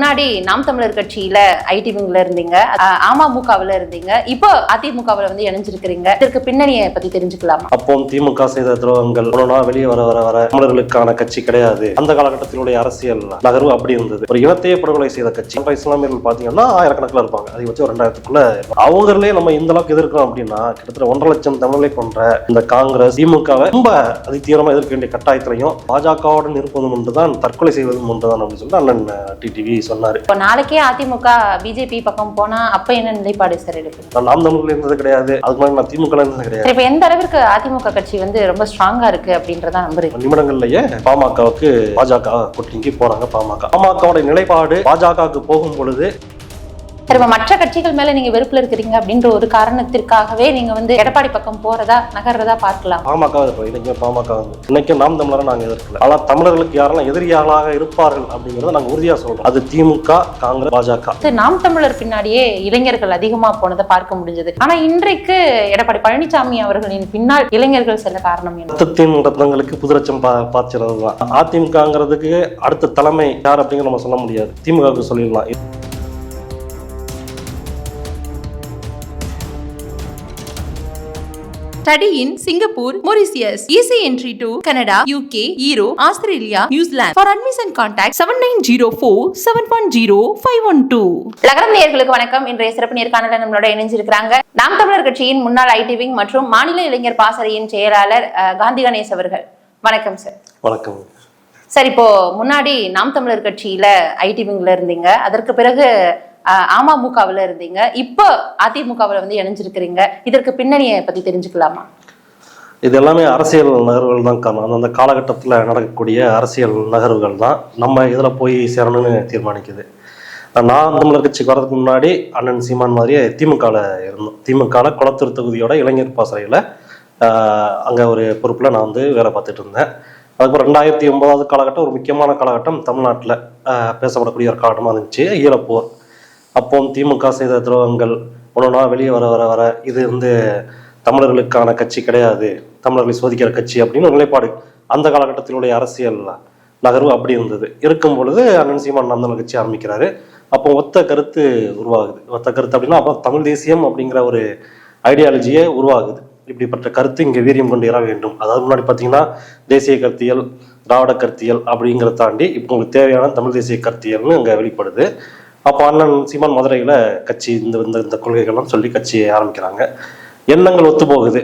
முன்னாடி நாம் தமிழர் கட்சியில ஐடி விங்ல இருந்தீங்க. அமமுகவில் அமமுகவுல இருந்தீங்க. இப்போ அதிமுகவுல வந்து இணைஞ்சிருக்கிறீங்க. இதற்கு பின்னணியை பத்தி தெரிஞ்சுக்கலாமா? அப்போ திமுக செய்த துரோகங்கள் வெளியே வர வர வர தமிழர்களுக்கான கட்சி கிடையாது. அந்த காலகட்டத்தினுடைய அரசியல் நகர்வு அப்படி இருந்தது. ஒரு இனத்தையே படுகொலை செய்த கட்சி. நம்ம இஸ்லாமியர்கள் பாத்தீங்கன்னா ஆயிரக்கணக்கில் இருப்பாங்க. அதிகபட்சம் ரெண்டாயிரத்துக்குள்ள அவங்களே நம்ம இந்த அளவுக்கு எதிர்க்கிறோம் அப்படின்னா கிட்டத்தட்ட ஒன்றரை லட்சம் தமிழை கொன்ற இந்த காங்கிரஸ் திமுகவை ரொம்ப அதிதீவிரமா எதிர்க்க வேண்டிய கட்டாயத்திலையும் பாஜகவுடன் இருப்பதும் ஒன்றுதான் தற்கொலை செய்வதும் ஒன்றுதான் அப்படின்னு சொல்லிட்டு அண்ணன் டிடிவி சொன்னாரு. இப்போ நாளைக்கே அதிமுக பிஜேபி பக்கம் போனா அப்ப என்ன நிலைப்பாடு சார் நான் நாம் தமிழ்ல இருந்தது கிடையாது. அதுக்கு முன்னாடி நான் திமுக இருந்தது கிடையாது. இப்போ எந்த அளவிற்கு அதிமுக கட்சி வந்து ரொம்ப ஸ்ட்ராங்கா இருக்கு அப்படின்றத நம்புறீங்க? நிமிடங்கள்லயே பாமகவுக்கு பாஜக கூட்டணிக்கு போறாங்க பாமக. பாமகவோட நிலைப்பாடு பாஜகவுக்கு போகும் பொழுது இப்போ மற்ற கட்சிகள் மேல நீங்க வெறுப்புல இருக்கிறீங்க அப்படின்ற ஒரு காரணத்திற்காகவே நீங்க வந்து எடப்பாடி பக்கம் போறதா நகர்றதா பார்க்கலாம். பாமக இன்னைக்கு பாமக வந்து இன்னைக்கு நாம் தமிழரை நாங்க எதிர்க்கல. ஆனா தமிழர்களுக்கு யாரெல்லாம் எதிரியாளாக இருப்பார்கள் அப்படிங்கறத நாங்க உறுதியா சொல்றோம். அது திமுக காங்கிரஸ் பாஜக. நாம் தமிழர் பின்னாடியே இளைஞர்கள் அதிகமா போனதை பார்க்க முடிஞ்சது. ஆனா இன்றைக்கு எடப்பாடி பழனிசாமி அவர்களின் பின்னால் இளைஞர்கள் செல்ல காரணம் என்ன? ரத்தத்தின் ரத்னங்களுக்கு புதுரச்சம் பா பாய்ச்சறது தான் அதிமுகங்கிறதுக்கு அடுத்த தலைமை யார் அப்படிங்கிற நம்ம சொல்ல முடியாது. திமுகவுக்கு சொல்லிடலாம். Study in Singapore, Mauritius. Easy entry to Canada, UK, Europe, Australia, New Zealand. For admission contact 7904 710 512. லகரம் நேயர்களுக்கு வணக்கம் இன்றைய சிறப்பு நேர்காணல நம்மளோட இணைஞ்சிருக்கிறாங்க நாம் தமிழர் கட்சியின் முன்னாள் ஐடி விங் மற்றும் மாநில இளைஞர் பாசறையின் செயலாளர் காந்தி கணேஷ் அவர்கள் வணக்கம் சார் வணக்கம் சார் இப்போ முன்னாடி நாம் தமிழர் கட்சியில ஐடி விங்ல இருந்தீங்க அதற்கு பிறகு அமமுகவுல இருந்தீங்க. இப்போ அதிமுகவுல வந்து இணைஞ்சிருக்கிறீங்க. இதற்கு பின்னணியை பத்தி தெரிஞ்சுக்கலாமா? இது எல்லாமே அரசியல் நகர்வுகள் தான் காரணம். அந்த காலகட்டத்தில் நடக்கக்கூடிய அரசியல் நகர்வுகள் தான் நம்ம இதில் போய் சேரணும்னு தீர்மானிக்குது. நான் தமிழர் கட்சிக்கு வரதுக்கு முன்னாடி அண்ணன் சீமான் மாதிரியே திமுகவில் இருந்தோம். திமுகவில் குளத்தூர் தொகுதியோட இளைஞர் பாசறையில் அங்கே ஒரு பொறுப்பில் நான் வந்து வேலை பார்த்துட்டு இருந்தேன். அதுக்கப்புறம் ரெண்டாயிரத்தி ஒன்பதாவது காலகட்டம் ஒரு முக்கியமான காலகட்டம் தமிழ்நாட்டில் பேசப்படக்கூடிய ஒரு காலகட்டமாக இருந்துச்சு. ஈழப்போர். அப்போ திமுக செய்த துரோகங்கள் ஒன்றா வெளியே வர வர வர இது வந்து தமிழர்களுக்கான கட்சி கிடையாது. தமிழர்களை சோதிக்கிற கட்சி அப்படின்னு நிலைப்பாடு அந்த காலகட்டத்தினுடைய அரசியல் நகர்வு அப்படி இருந்தது. இருக்கும் பொழுது அண்ணன் சீமான் நாம் கட்சி ஆரம்பிக்கிறாரு. அப்போ ஒத்த கருத்து உருவாகுது. ஒத்த கருத்து அப்படின்னா அப்போ தமிழ் தேசியம் அப்படிங்கிற ஒரு ஐடியாலஜியே உருவாகுது. இப்படிப்பட்ட கருத்து இங்கே வீரியம் கொண்டு ஏற வேண்டும். அதாவது முன்னாடி பார்த்தீங்கன்னா தேசிய கருத்தியல் திராவிட கருத்தியல் அப்படிங்கிறத தாண்டி இப்போ உங்களுக்கு தேவையான தமிழ் தேசிய கருத்தியல்னு அங்கே வெளிப்படுது. அப்போ அண்ணன் சீமான் மதுரையில் கட்சி இந்த இந்த இந்த கொள்கைகள்லாம் சொல்லி கட்சியை ஆரம்பிக்கிறாங்க. எண்ணங்கள் ஒத்து போகுது.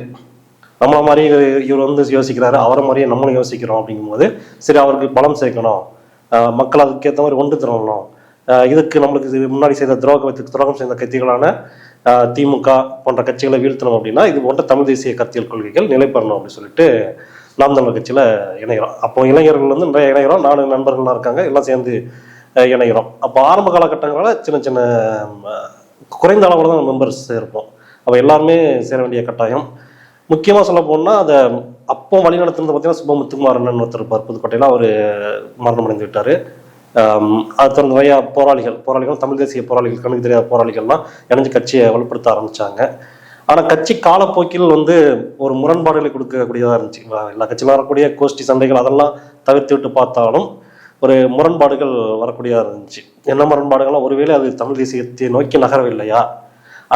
நம்மளை மாதிரி இவர் வந்து யோசிக்கிறாரு அவரை மாதிரியே நம்மளும் யோசிக்கிறோம் அப்படிங்கும்போது சரி அவருக்கு பலம் சேர்க்கணும். ஆஹ் மக்கள் அதுக்கேற்ற மாதிரி ஒன்று திரளணும். இதுக்கு நம்மளுக்கு இது முன்னாடி செய்த துரோகத்துக்கு துரோகம் செய்த கட்சிகளான திமுக போன்ற கட்சிகளை வீழ்த்தணும் அப்படின்னா இது போன்ற தமிழ் தேசிய கருத்தியல் கொள்கைகள் நிலைப்பெறணும் அப்படின்னு சொல்லிட்டு நாம் தமிழர் கட்சியில் இணைகிறோம். அப்போ இளைஞர்கள் வந்து நிறைய இணைகிறோம். நாலு நண்பர்கள்லாம் இருக்காங்க. எல்லாம் சேர்ந்து இணைகிறோம். அப்போ ஆரம்ப காலகட்டங்களில் சின்ன சின்ன குறைந்த அளவில் தான் மெம்பர்ஸ் இருப்போம் அப்போ எல்லாருமே சேர வேண்டிய கட்டாயம். முக்கியமாக சொல்ல போனால் அதை அப்போ வழி நடத்துனது பார்த்தீங்கன்னா சுப்பமுத்துக்குமாரன் ஒருத்தர் இருப்பார் புதுக்கோட்டையில். அவர் மரணம் அடைந்து விட்டார் அது தொடர்ந்து நிறையா போராளிகள் போராளிகள் தமிழ் தேசிய போராளிகள் கணக்கு தெரியாத போராளிகள்லாம் இணைஞ்சு கட்சியை வலுப்படுத்த ஆரம்பித்தாங்க ஆனால் கட்சி காலப்போக்கில் வந்து ஒரு முரண்பாடுகளை கொடுக்கக்கூடியதாக இருந்துச்சு. எல்லா கட்சியிலும் வரக்கூடிய கோஷ்டி சண்டைகள் அதெல்லாம் தவிர்த்து விட்டு பார்த்தாலும் ஒரு முரண்பாடுகள் வரக்கூடியதாக இருந்துச்சு. என்ன முரண்பாடுகள்லாம் ஒருவேளை அது தமிழ் தேசியத்தை நோக்கி நகரவில்லையா?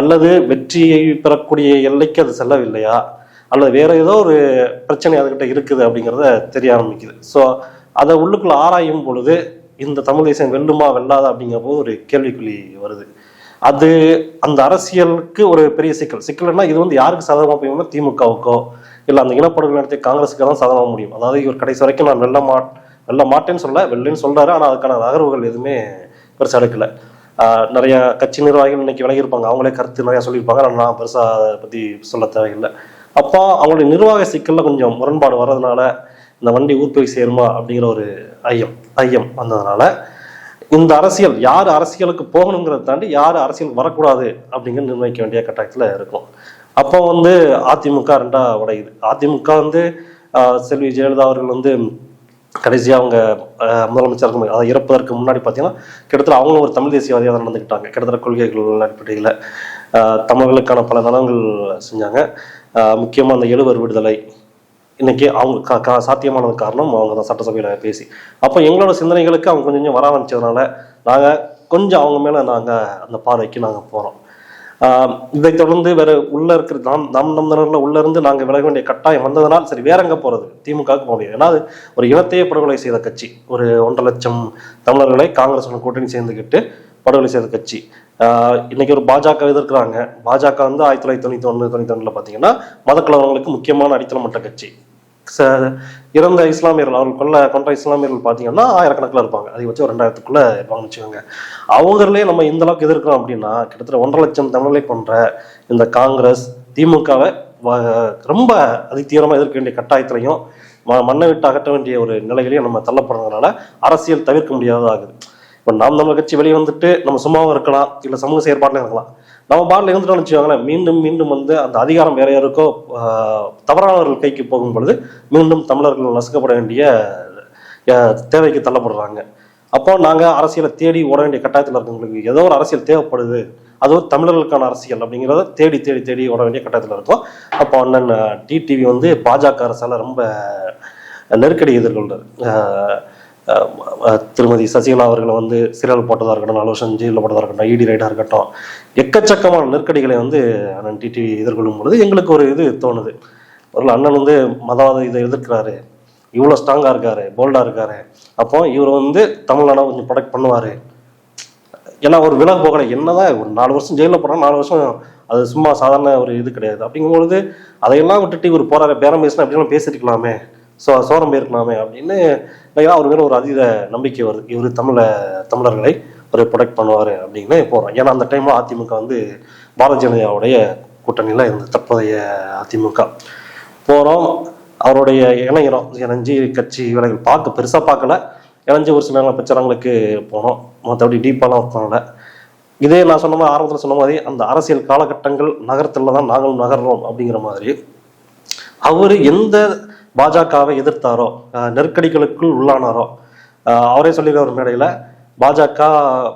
அல்லது வெற்றியை பெறக்கூடிய எல்லைக்கு அது செல்லவில்லையா? அல்லது வேற ஏதோ ஒரு பிரச்சனை அதுகிட்ட இருக்குது அப்படிங்கிறத தெரிய ஆரம்பிக்குது. ஸோ அதை உள்ளுக்குள்ள ஆராயும் பொழுது இந்த தமிழ் தேசம் வெல்லுமா வெல்லாதா அப்படிங்கிற போது ஒரு கேள்விக்குறி வருது. அது அந்த அரசியலுக்கு ஒரு பெரிய சிக்கல். சிக்கல்னா இது வந்து யாருக்கு சாதகமாக போயும்னா திமுகவுக்கோ இல்லை அந்த இனப்படுகொலை நடத்திய காங்கிரஸுக்கு தான் சாதகமாக முடியும். அதாவது இவர் கடைசி வரைக்கும் நான் வெல்ல மா வெல்ல மாட்டேன்னு சொல்ல வெல்லுன்னு சொல்றாரு. ஆனால் அதுக்கான நகர்வுகள் எதுவுமே பெருசாக எடுக்கல. நிறைய கட்சி நிர்வாகிகள் இன்னைக்கு விலகியிருப்பாங்க. அவங்களே கருத்து நிறையா சொல்லியிருப்பாங்க. ஆனால் நான் பெருசாக அதை பற்றி சொல்ல தேவையில்லை. அப்போ அவங்களுடைய நிர்வாக சிக்கலில் கொஞ்சம் முரண்பாடு வர்றதுனால இந்த வண்டி ஊர் போய் சேருமா அப்படிங்கிற ஒரு ஐயம் ஐயம் வந்ததுனால இந்த அரசியல் யார் அரசியலுக்கு போகணுங்கிறத தாண்டி யார் அரசியலுக்கு வரக்கூடாது அப்படிங்கிறது நிர்ணயிக்க வேண்டிய கட்டாயத்தில் இருக்கும். அப்போ வந்து அதிமுக ரெண்டா உடையுது. அதிமுக வந்து செல்வி ஜெயலலிதா அவர்கள் வந்து கடைசியாக அவங்க முதலமைச்சர் முதலமைச்சருக்கு அதாவது இறப்பதற்கு முன்னாடி பார்த்தீங்கன்னா கிட்டத்தட்ட அவங்களும் ஒரு தமிழ் தேசியவாதியாக தான் நடந்துக்கிட்டாங்க கிட்டத்தட்ட கொள்கைகள் அடிப்படையில். தமிழர்களுக்கான பல நலன்கள் செஞ்சாங்க. முக்கியமாக அந்த எழுவர் விடுதலை. இன்னைக்கு அவங்க கா- கா- காரணம் அவங்க தான் சட்டசபையில் பேசி. அப்போ எங்களோட சிந்தனைகளுக்கு அவங்க கொஞ்சம் கொஞ்சம் வர ஆரம்பிச்சதுனால நாங்கள் கொஞ்சம் அவங்க மேலே நாங்கள் அந்த பார்வைக்கு நாங்கள் போகிறோம் இதை தொடர்ந்து வேற உள்ள இருக்கிற நாம் நம் நம் தமிழர்ல உள்ள இருந்து நாங்கள் விலக வேண்டிய கட்டாயம் வந்ததனால் சரி வேற எங்க போறது? திமுகவுக்கு போக முடியாது. ஏன்னா அது ஒரு இனத்தையே படுகொலை செய்த கட்சி. ஒரு ஒன்றரை லட்சம் தமிழர்களை காங்கிரஸ் கூட்டணி சேர்ந்துக்கிட்டு படுகொலை செய்த கட்சி. இன்னைக்கு ஒரு பாஜக எதிர்க்கிறாங்க. பாஜக வந்து ஆயிரத்தி தொள்ளாயிரத்தி தொண்ணூத்தி ஒன்று தொண்ணூத்தி ஒண்ணுல பாத்தீங்கன்னா மதக்கலவரங்களுக்கு முக்கியமான அடித்தளமட்ட கட்சி. இறந்த இஸ்லாமியர்கள் அவர்கள் கொல்ல கொன்ற இஸ்லாமியர்கள் பார்த்தீங்கன்னா ஆயிரக்கணக்கில் இருப்பாங்க. அதிகபட்சம் ஒரு ரெண்டாயிரத்துக்குள்ளே இருப்பாங்கன்னு வச்சுக்கோங்க. அவங்களே நம்ம இந்த அளவுக்கு எதிர்க்கிறோம் அப்படின்னா கிட்டத்தட்ட ஒன்றரை லட்சம் தமிழை கொன்ற இந்த காங்கிரஸ் திமுகவை ரொம்ப அதிதீவிரமாக எதிர்க்க வேண்டிய கட்டாயத்திலையும் ம- மண்ணை விட்டு அகற்ற வேண்டிய ஒரு நிலையிலையும் நம்ம தள்ளப்படுறதுனால அரசியல் தவிர்க்க முடியாததாகுது. இப்போ நாம் நம்ம கட்சி வெளியே வந்துட்டு நம்ம சும்மாவும் இருக்கலாம் இல்லை சமூக செயற்பாட்டில் இருக்கலாம். நம்ம பாட்டில் இருந்துட்டோம்னு வச்சுக்கோங்களேன் மீண்டும் மீண்டும் வந்து அந்த அதிகாரம் வேற யாருக்கோ தவறானவர்கள் கைக்கு போகும் பொழுது மீண்டும் தமிழர்கள் நசுக்கப்பட வேண்டிய தேவைக்கு தள்ளப்படுறாங்க. அப்போ நாங்கள் அரசியலை தேடி ஓட வேண்டிய கட்டாயத்தில் இருக்கவங்களுக்கு ஏதோ ஒரு அரசியல் தேவைப்படுது. அது ஒரு தமிழர்களுக்கான அரசியல் அப்படிங்கிறத தேடி தேடி தேடி ஓட வேண்டிய கட்டாயத்தில் இருக்கோம். அப்போ அண்ணன் டிடிவி வந்து பாஜக அரசால் ரொம்ப நெருக்கடி எதிர்கொள்றாரு. திருமதி சசிகலா அவர்களை வந்து சிறையில் போட்டதாக இருக்கட்டும் நாலு வருஷம் ஜெயிலில் போட்டதாக இருக்கட்டும் இடி ரைடாக இருக்கட்டும் எக்கச்சக்கமான நெருக்கடிகளை வந்து அண்ணன் டிடிவி எதிர்கொள்ளும் பொழுது எங்களுக்கு ஒரு இது தோணுது. ஒரு அண்ணன் வந்து மதவாத இதை எதிர்க்கிறாரு. இவ்வளோ ஸ்ட்ராங்காக இருக்காரு போல்டாக இருக்காரு. அப்போ இவர் வந்து தமிழ்நாடை கொஞ்சம் ப்ரொடெக்ட் பண்ணுவார். ஏன்னா ஒரு விலகு போகலை. என்னதான் ஒரு நாலு வருஷம் ஜெயிலில் போனால் நாலு வருஷம் அது சும்மா சாதாரண ஒரு இது கிடையாது. அப்படிங்கும்பொழுது அதையெல்லாம் விட்டுட்டு இவர் போறாரு. பேரம் பேசினா அப்படிலாம் பேசிருக்கலாமே ஸோ சோரம் போயிருக்கலாமே அப்படின்னு அவர் மேல ஒரு அதீத நம்பிக்கை வருது. இவர் தமிழ தமிழர்களை ஒரு ப்ரொடெக்ட் பண்ணுவார் அப்படின்னு போகிறோம் ஏன்னா அந்த டைமில் அதிமுக வந்து பாரதிய ஜனதாவுடைய கூட்டணியில் இருந்தது. தற்போதைய அதிமுக. போகிறோம் அவருடைய இளைஞரும் இணைஞ்சி கட்சி வேலைகள் பார்க்க பெருசாக பார்க்கல. இணைஞ்சி ஒரு சில பிரச்சாரங்களுக்கு போனோம் மற்றபடி டீப்பாலாம் ஒர்க் இதே நான் சொன்ன மாதிரி ஆரம்பத்தில் சொன்ன மாதிரி அந்த அரசியல் காலகட்டங்கள் நகரத்தில் தான் நாங்களும் நகர்றோம் அப்படிங்கிற மாதிரி அவர் எந்த பாஜகவை எதிர்த்தாரோ நெருக்கடிகளுக்குள் உள்ளானாரோ அவரே சொல்லியிருக்கார் ஒரு மேடையில் பாஜக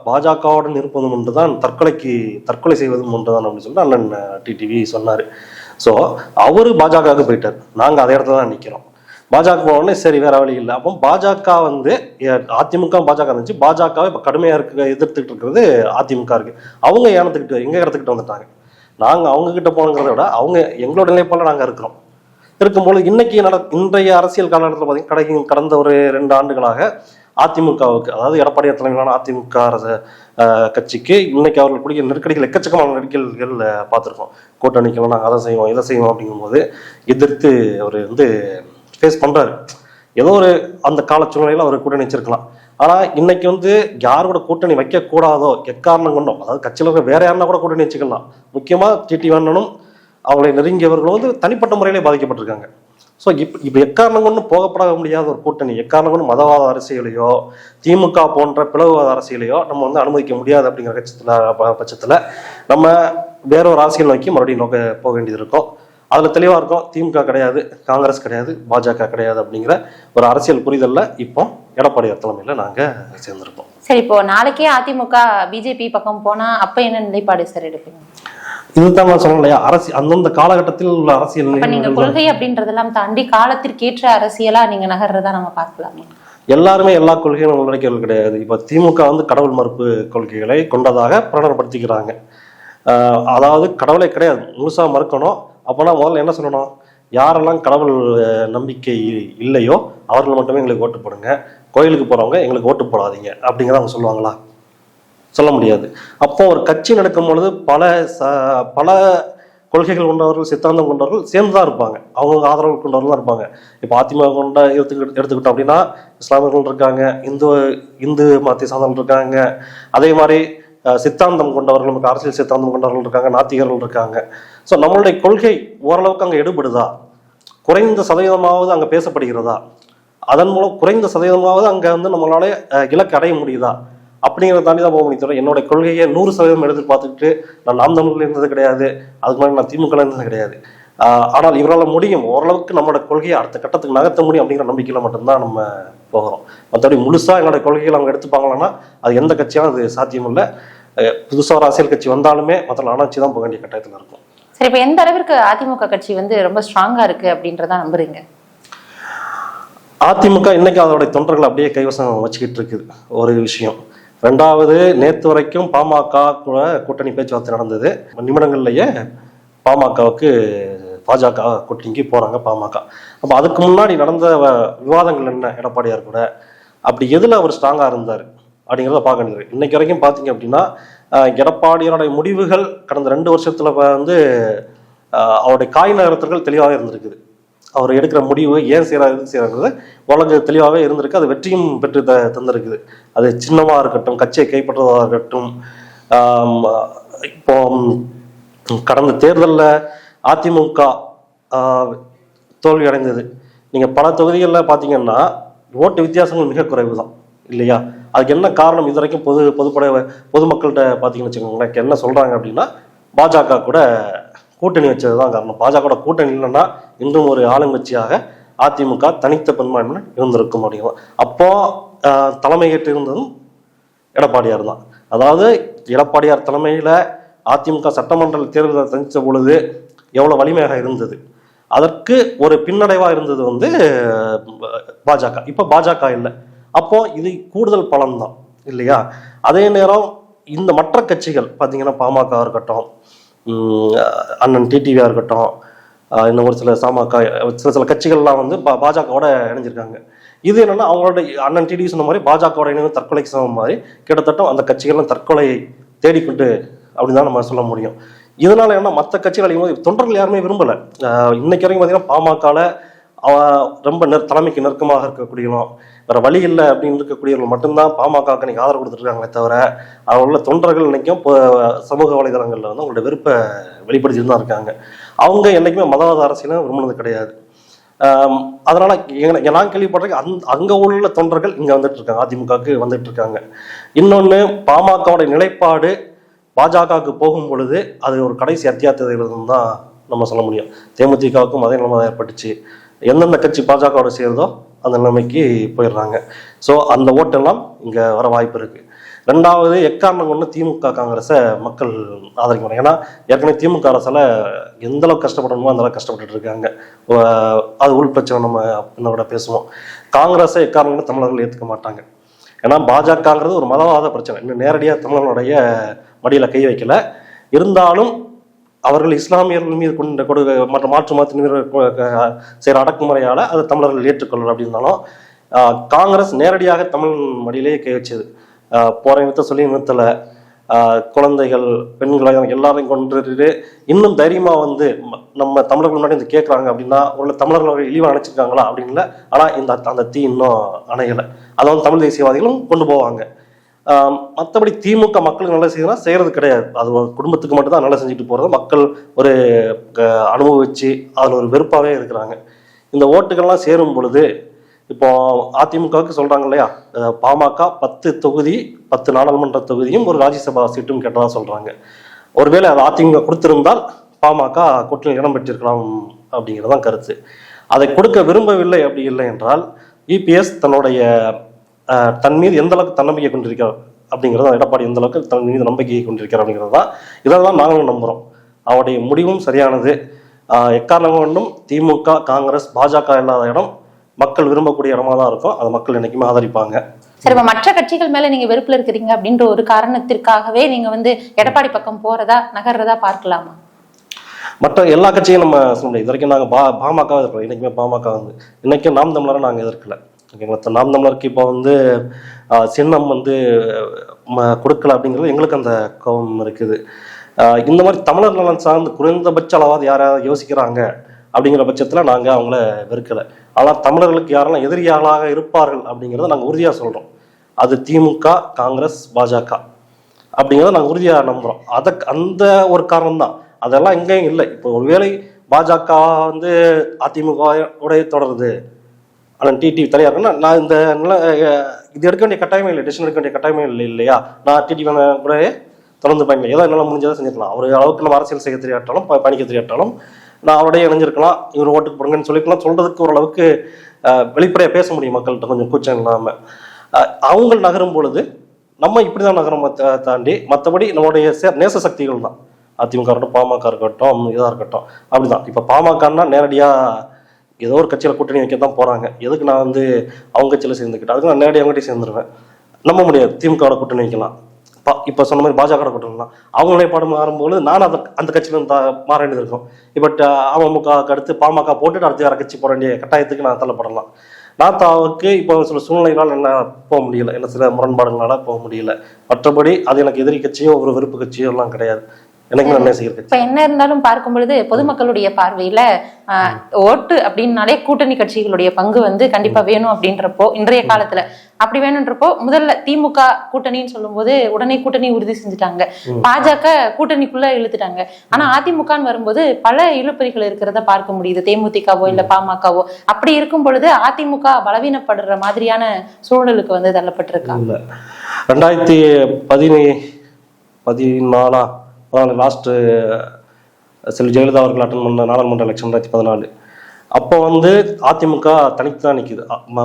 பாஜகவுடன் இருப்பதும் ஒன்றுதான் தற்கொலைக்கு தற்கொலை செய்வதும் ஒன்றுதான் அப்படின்னு சொல்லிட்டு அண்ணன் டிடிவி சொன்னார். ஸோ அவர் பாஜகவுக்கு போயிட்டார். நாங்கள் அதே இடத்துல தான் நிற்கிறோம் பாஜக போனோடனே சரி வேற வழி இல்லை. அப்போ பாஜக வந்து அதிமுக பாஜக இருந்துச்சு. பாஜகவை இப்போ கடுமையாக இருக்க எதிர்த்துக்கிட்டு இருக்கிறது அதிமுக இருக்கு. அவங்க ஏனத்துக்கிட்டு எங்கள் இடத்துக்கிட்ட வந்துட்டாங்க. நாங்கள் அவங்க கிட்ட விட அவங்க எங்களோட நிலைப்பாடில் நாங்கள் இருக்கிறோம். இருக்கும்போது இன்னைக்கு நட இன்றைய அரசியல் காலகட்டத்தில் பார்த்தீங்கன்னா கடந்த ஒரு ரெண்டு ஆண்டுகளாக அதிமுகவுக்கு அதாவது எடப்பாடியார் தலைமையிலான அதிமுக அரசு கட்சிக்கு இன்னைக்கு அவர்கள் கூடிய நெருக்கடிகள் எக்கச்சக்கமான நெருக்கடிகள் பார்த்துருக்கோம். கூட்டணிக்கெல்லாம் நாங்கள் அதை செய்வோம் இதை செய்வோம் அப்படிங்கும்போது எதிர்த்து அவர் வந்து ஃபேஸ் பண்ணுறாரு ஏதோ ஒரு அந்த கால சூழ்நிலையில் அவர் கூட்டணி வச்சிருக்கலாம். ஆனால் இன்னைக்கு வந்து யார் கூட கூட்டணி வைக்க கூடாதோ எக்காரணம் கொண்டோம் அதாவது கட்சியில் இருக்க வேற யாருன்னா கூட கூட்டணி வச்சுக்கலாம். முக்கியமாக டிடி வேண்டனும் அவங்களை நெருங்கியவர்கள் வந்து தனிப்பட்ட முறையிலே பாதிக்கப்பட்டிருக்காங்க. ஸோ இப்போ இப்போ எக்காரணம் கொண்டு போகப்பட முடியாத ஒரு கூட்டணி எக்காரணம் கொண்டு மதவாத அரசியலையோ திமுக போன்ற பிளவுவாத அரசியலையோ நம்ம வந்து அனுமதிக்க முடியாது அப்படிங்கிற பட்சத்தில் பட்சத்தில் நம்ம வேற ஒரு அரசியல் நோக்கி மறுபடியும் நோக்க போக வேண்டியது இருக்கும். அதில் தெளிவாக இருக்கும் திமுக கிடையாது காங்கிரஸ் கிடையாது பாஜக கிடையாது அப்படிங்கிற ஒரு அரசியல் புரிதலில் இப்போ எடப்பாடியார் தலைமையில் நாங்கள் சேர்ந்திருக்கோம். சரி இப்போ நாளைக்கே அதிமுக பிஜேபி பக்கம் போனால் அப்போ என்ன நிலைப்பாடு சார் எடுப்பீங்க? இதுதான் நான் சொன்னேன் இல்லையா அரசியல் அந்தந்த காலகட்டத்தில் உள்ள அரசியல் நீங்க. கொள்கை அப்படின்றதெல்லாம் தாண்டி காலத்திற்கேற்ற அரசியலா நீங்க நகர்றதா நம்ம பார்க்கலாமா. எல்லாருமே எல்லா கொள்கைகளும் உள்ளடக்கியவர்கள் கிடையாது. இப்போ திமுக வந்து கடவுள் மறுப்பு கொள்கைகளை கொண்டதாக பிரகடனப்படுத்திக்கிறாங்க. ஆஹ் அதாவது கடவுளே கிடையாது. முழுசா மறுக்கணும். அப்போனா முதல்ல என்ன சொல்லணும்? யாரெல்லாம் கடவுள் நம்பிக்கை இல்லையோ அவர்கள் மட்டுமே எங்களுக்கு ஓட்டு போடுங்க. கோயிலுக்கு போறவங்க எங்களுக்கு ஓட்டு போடாதீங்க அப்படிங்கிறத அவங்க சொல்லுவாங்களா? சொல்ல முடியாது. அப்போ ஒரு கட்சி நடக்கும் பொழுது பல ச பல கொள்கைகள் கொண்டவர்கள் சித்தாந்தம் கொண்டவர்கள் சேர்ந்து தான் இருப்பாங்க. அவங்க ஆதரவு கொண்டவர்கள் தான் இருப்பாங்க. இப்போ அதிமுக கொண்ட எடுத்துக்கிட்டு எடுத்துக்கிட்டோம் அப்படின்னா இஸ்லாமியர்கள் இருக்காங்க இந்து இந்து மத்திய சார்ந்தவர்கள் இருக்காங்க. அதே மாதிரி சித்தாந்தம் கொண்டவர்கள் நமக்கு அரசியல் சித்தாந்தம் கொண்டவர்கள் இருக்காங்க நாத்திகர்கள் இருக்காங்க. ஸோ நம்மளுடைய கொள்கை ஓரளவுக்கு அங்கே எடுபடுதா? குறைந்த சதவீதமாவது அங்கே பேசப்படுகிறதா? அதன் மூலம் குறைந்த சதவீதமாவது அங்கே வந்து நம்மளால இலக்கு அடைய முடியுதா? அப்படிங்கிறத தாண்டி தான் போக முடியும் தவிர என்னோட கொள்கையை நூறு சதவீதம் எடுத்து பார்த்துக்கிட்டு நான் நாம் தமிழில் இருந்தது கிடையாது. அதுக்கு முன்னாடி நான் திமுக இருந்தது கிடையாது. ஆனால் இவரால் முடியும். ஓரளவுக்கு நம்மளோட கொள்கையை அடுத்த கட்டத்துக்கு நகர்த்த முடியும் அப்படிங்கிற நம்பிக்கையில் மட்டும்தான் நம்ம போகிறோம். மற்றபடி முழுசா என்னோட கொள்கைகளை அவங்க எடுத்துப்பாங்களான்னா அது எந்த கட்சியாலும் அது சாத்தியம் இல்லை. புதுசாக ஒரு அரசியல் கட்சி வந்தாலுமே மற்ற அணைச்சி தான் போக வேண்டிய கட்டாயத்தில் இருக்கும். சரி இப்ப எந்த அளவிற்கு அதிமுக கட்சி வந்து ரொம்ப ஸ்ட்ராங்கா இருக்கு அப்படின்றத நம்புறீங்க? அதிமுக இன்னைக்கு அதோட தொண்டர்கள் அப்படியே கைவசம் வச்சுக்கிட்டு இருக்குது. ஒரு விஷயம். ரெண்டாவது நேத்து வரைக்கும் பாமக கூட கூட்டணி பேச்சுவார்த்தை நடந்தது. நிமிடங்கள்லயே பாமகவுக்கு பாஜக கூட்டணிக்கு போறாங்க பாமக. அப்ப அதுக்கு முன்னாடி நடந்த வ- விவாதங்கள் என்ன எடப்பாடியார் கூட? அப்படி எதுல அவர் ஸ்ட்ராங்கா இருந்தார்? அப்படிங்கிறத பார்க்க வேண்டியது. இன்னைக்கு வரைக்கும் பார்த்தீங்க அப்படின்னா எடப்பாடியாருடைய முடிவுகள் கடந்த ரெண்டு வருஷத்துல வந்து அவருடைய காய் நகரத்துகள் தெளிவாக இருந்திருக்குது. அவர் எடுக்கிற முடிவு ஏன் செய்யறாரு எதுக்கு செய்யறாங்கிறது உலக தெளிவாகவே இருந்திருக்கு. அது வெற்றியும் பெற்று த தந்திருக்குது. அது சின்னமாக இருக்கட்டும் கட்சியை கைப்பற்றுவதாக இருக்கட்டும் இப்போ கடந்த தேர்தலில் அதிமுக தோல்வி அடைந்தது. நீங்கள் பல தொகுதிகளில் பார்த்தீங்கன்னா ஓட்டு வித்தியாசங்கள் மிக குறைவு தான் இல்லையா? அதுக்கு என்ன காரணம் இது வரைக்கும் பொது பொதுப்படை பொதுமக்கள்கிட்ட பார்த்தீங்கன்னு வச்சுக்கோங்களேன். என்ன சொல்கிறாங்க அப்படின்னா பாஜக கூட கூட்டணி வச்சது தான் காரணம். பாஜக கூட்டணி இல்லைன்னா இன்றும் ஒரு ஆளுங்கட்சியாக அதிமுக தனித்த பெரும்பான்மை இருந்திருக்கும் அப்படிங்கிறது அப்போ தலைமை தலைமையேற்று இருந்ததும் எடப்பாடியார் தான். அதாவது எடப்பாடியார் தலைமையில் அதிமுக சட்டமன்ற தேர்தலை தனித்த பொழுது எவ்வளோ வலிமையாக இருந்தது. அதற்கு ஒரு பின்னடைவாக இருந்தது வந்து பாஜக. இப்போ பாஜக இல்லை. அப்போ இது கூடுதல் பலம் தான் இல்லையா? அதே நேரம் இந்த மற்ற கட்சிகள் பார்த்தீங்கன்னா பாமக இருக்கட்டும் அண்ணன் டிடிவியாக இருக்கட்டும் இன்னும் ஒரு சில சாமாக்கா சில சில கட்சிகள்லாம் வந்து பா பாஜகவோட இணைஞ்சிருக்காங்க. இது என்னன்னா அவங்களோட அண்ணன் டிடி சொன்ன மாதிரி பாஜகவோட இணைந்து தற்கொலைக்கு சமம் மாதிரி கிட்டத்தட்ட அந்த கட்சிகள்லாம் தற்கொலையை தேடிக்கொண்டு அப்படின்னு தான் நம்ம சொல்ல முடியும். இதனால என்ன மற்ற கட்சிகள் அழியும் போது தொண்டர்கள் யாருமே விரும்பலை. இன்னைக்கு வரைக்கும் பார்த்தீங்கன்னா பாமகவில் ரொம்ப நெர் தலைமைக்கு நெருக்கமாக இருக்கக்கூடியவங்களும் வேற வழி இல்லை அப்படின்னு இருக்கக்கூடியவர்கள் மட்டும்தான் பாமகவுக்கு இன்னைக்கு ஆதரவு கொடுத்துருக்காங்களே தவிர அவங்க உள்ள தொண்டர்கள் இன்னைக்கும் இப்போ சமூக வலைதளங்களில் வந்து அவங்களோட வெறுப்பை வெளிப்படுத்திட்டு தான் இருக்காங்க. அவங்க என்னைக்குமே மதவாத அரசியலும் விரும்பினது கிடையாது. அதனால் அதனால நான் கேள்விப்படுறேன் அந் அங்கே உள்ள தொண்டர்கள் இங்கே வந்துட்டு இருக்காங்க அதிமுகவுக்கு வந்துட்டு இருக்காங்க இன்னொன்று பாமகவுடைய நிலைப்பாடு பாஜகவுக்கு போகும் பொழுது அது ஒரு கடைசி அத்தியாத்திரம் தான் நம்ம சொல்ல முடியும். தேமுதிகவுக்கும் அதே நிலைமை ஏற்பட்டுச்சு. எந்தெந்த கட்சி பாஜகவோட சேருதோ அந்த நிலைமைக்கு போயிடுறாங்க. ஸோ அந்த ஓட்டெல்லாம் இங்கே வர வாய்ப்பு இருக்குது ரெண்டாவது எக்காரணம் கொண்டு திமுக காங்கிரஸை மக்கள் ஆதரிக்கணும் ஏன்னா ஏற்கனவே திமுக அரசால் எந்த அளவுக்கு கஷ்டப்படணுமோ அந்தளவுக்கு கஷ்டப்பட்டுட்டு இருக்காங்க. அது உள் பிரச்சனை நம்ம இன்னும் கூட பேசுவோம். காங்கிரஸை எக்காரணம் கொண்டு தமிழர்கள் ஏற்றுக்க மாட்டாங்க. ஏன்னா பாஜகங்கிறது ஒரு மதவாத பிரச்சனை. இன்னும் நேரடியாக தமிழர்களுடைய மடியில் கை வைக்கல. இருந்தாலும் அவர்கள் இஸ்லாமியர்கள் மீது கொண்ட கொடு மற்ற மாற்று மாற்றினர் செய்கிற அடக்குமுறையால் அதை தமிழர்கள் ஏற்றுக்கொள்ளல அப்படின்னாலும் காங்கிரஸ் நேரடியாக தமிழ் மடியிலேயே கை வச்சது. போரை நிறுத்த சொல்லி நிறுத்தலை. குழந்தைகள் பெண்களை எல்லாரையும் கொண்டுட்டு இன்னும் தைரியமாக வந்து நம்ம தமிழர்கள் முன்னாடி வந்து கேட்குறாங்க அப்படின்னா உள்ள தமிழர்கள் இழிவாக நினைச்சிருக்காங்களா அப்படின்னு ஆனால் இந்த அந்த தீ இன்னும் அணையலை. அதை வந்து தமிழ் தேசியவாதிகளும் கொண்டு போவாங்க. மற்றபடி திமுக மக்களுக்கு நல்லது செய்யறா செய்கிறது கிடையாது. அது குடும்பத்துக்கு மட்டும் தான் நல்லா செஞ்சுட்டு போகிறது மக்கள் ஒரு க- அனுபவிச்சு அதில் ஒரு வெறுப்பாகவே இருக்கிறாங்க. இந்த ஓட்டுகள்லாம் சேரும் பொழுது இப்போ அதிமுகவுக்கு சொல்கிறாங்க இல்லையா? பாமக பத்து தொகுதி பத்து நாடாளுமன்ற தொகுதியும் ஒரு ராஜ்யசபா சீட்டும் கேட்டதா சொல்கிறாங்க ஒருவேளை அது அதிமுக கொடுத்திருந்தால் பாமக கூட்டணியில் இடம் பெற்றிருக்கலாம் அப்படிங்கிறதான் கருத்து. அதை கொடுக்க விரும்பவில்லை அப்படி இல்லை என்றால் இபிஎஸ் தன்னுடைய தன் மீது எந்த அளவுக்கு தன்னம்பிக்கை கொண்டிருக்கிறார் அப்படிங்கிறத எடப்பாடி எந்த அளவுக்கு தன் மீது நம்பிக்கையை கொண்டிருக்கிறார் அப்படிங்கிறது தான் இதை தான் நாங்களும் நம்புறோம். அவருடைய முடிவும் சரியானது. எக்காரணம் கொண்டும் திமுக காங்கிரஸ் பாஜக இல்லாத இடம் மக்கள் விரும்பக்கூடிய இடமா தான் இருக்கும். அதை மக்கள் என்னைக்குமே ஆதரிப்பாங்க. சரி இப்ப மற்ற கட்சிகள் மேல நீங்க வெறுப்புல இருக்கிறீங்க அப்படின்ற ஒரு காரணத்திற்காகவே நீங்க வந்து எடப்பாடி பக்கம் போறதா நகர்றதா பார்க்கலாமா? மற்ற எல்லா கட்சியும் நம்ம சொல்ல முடியாது இது வரைக்கும் நாங்கள் பா பாமக இருக்கிறோம் இன்னைக்குமே பாமக வந்து இன்னைக்கும் நாம் தமிழரை நாங்கள் எதிர்க்கல. ஓகேங்களா நாம் தமிழருக்கு இப்போ வந்து சின்னம் வந்து ம- கொடுக்கல அப்படிங்கிறது எங்களுக்கு அந்த கோபம் இருக்குது. இந்த மாதிரி தமிழர் நலன் சார்ந்து குறைந்தபட்ச அளவாவது யாராவது யோசிக்கிறாங்க அப்படிங்கிற பட்சத்தில் நாங்கள் அவங்கள வெறுக்கலை. ஆனால் தமிழர்களுக்கு யாரெல்லாம் எதிரியாளாக இருப்பார்கள் அப்படிங்கிறத நாங்கள் உறுதியாக சொல்கிறோம் அது திமுக காங்கிரஸ் பாஜக அப்படிங்கிறத நாங்கள் உறுதியாக நம்புகிறோம் அதற்கு அந்த ஒரு காரணம் தான் அதெல்லாம் எங்கேயும் இல்லை. இப்போ ஒருவேளை பாஜக வந்து அதிமுக உடைய தொடருது. ஆனால் டிடி தனியாக இருக்குன்னா நான் இந்த இது எடுக்க வேண்டிய கட்டாயமே இல்லை. டிசிஷன் எடுக்க வேண்டிய கட்டாயமே இல்லை இல்லையா? நான் டிடி கூட தொடர்ந்து பயணிக்கல ஏதோ என்னால் முடிஞ்சதை செஞ்சுக்கலாம். அவர் அளவுக்கு நம்ம அரசியல் செய்ய தெரியாட்டாலும் ப- பயணிக்க தெரியாட்டாலும் நான் அவருடைய இணைஞ்சிருக்கலாம். இவர் ஓட்டுக்கு போடுங்கன்னு சொல்லிக்கலாம் சொல்றதுக்கு ஓரளவுக்கு வெளிப்படையாக பேச முடியும் மக்கள்கிட்ட. கொஞ்சம் கூச்சம் இல்லாமல் அவங்க நகரும் பொழுது நம்ம இப்படி தான் நகரம் தாண்டி மற்றபடி நம்மளுடைய சே- நேச சக்திகள் தான் அதிமுக இருக்கட்டும் பாமக இருக்கட்டும் இதாக இருக்கட்டும். அப்படிதான். இப்போ பாமகன்னா நேரடியாக ஏதோ ஒரு கட்சியில் கூட்டணி வைக்க தான் போகிறாங்க எதுக்கு நான் வந்து அவங்க கட்சியில் சேர்ந்துக்கிட்டேன்? அதுக்கு நான் நேரடி அவங்ககிட்ட சேர்ந்துருவேன். நம்ப முடியாது. திமுகவோட கூட்டணி வைக்கலாம். பா இப்போ சொன்ன மாதிரி பாஜக கூட்டணிலாம் அவங்களே படம் மாறும்போது நான் அந்த அந்த கட்சியில மாற வேண்டியது இருக்கும். இப்போ அமமுக அடுத்து பாமக போட்டுட்டு அடுத்து வேறு கட்சி போட வேண்டிய கட்டாயத்துக்கு நான் தள்ளப்படலாம். நாத்தாவுக்கு இப்போ சில சூழ்நிலைகளால் என்ன போக முடியல. என்ன சில முரண்பாடுகளால் போக முடியல. மற்றபடி அது எனக்கு எதிரி கட்சியோ ஒரு விருப்பு கட்சியோ எல்லாம் கிடையாது. எனக்கு நன்மை செய்கிற கட்சி இப்ப என்ன இருந்தாலும் பார்க்கும் பொழுது பொதுமக்களுடைய பார்வையில ஓட்டு அப்படின்னாலே கூட்டணி கட்சிகளுடைய பங்கு வந்து கண்டிப்பா வேணும் அப்படின்றப்போ இன்றைய காலத்துல. அப்படி வேணுன்றப்போ முதல்ல திமுக கூட்டணின்னு சொல்லும்போது உடனே கூட்டணி உறுதி செஞ்சுட்டாங்க. பாஜக கூட்டணிக்குள்ள இழுத்துட்டாங்க. ஆனா அதிமுகன்னு வரும்போது பல இழுப்பறிகள் இருக்கிறத பார்க்க முடியுது. தேமுதிகவோ இல்ல பாமகவோ. அப்படி இருக்கும் பொழுது அதிமுக பலவீனப்படுற மாதிரியான சூழலுக்கு வந்து தள்ளப்பட்டிருக்கா? இல்லை. ரெண்டாயிரத்தி பதினே பதினாலா பதினாலு லாஸ்ட்டு செல்வி ஜெயலலிதா அவர்கள் அட்டன் பண்ண நாடாளுமன்ற எலெக்ஷன் ரெண்டாயிரத்தி பதினாலு. அப்போ வந்து அதிமுக தனித்து தான் நிற்கிது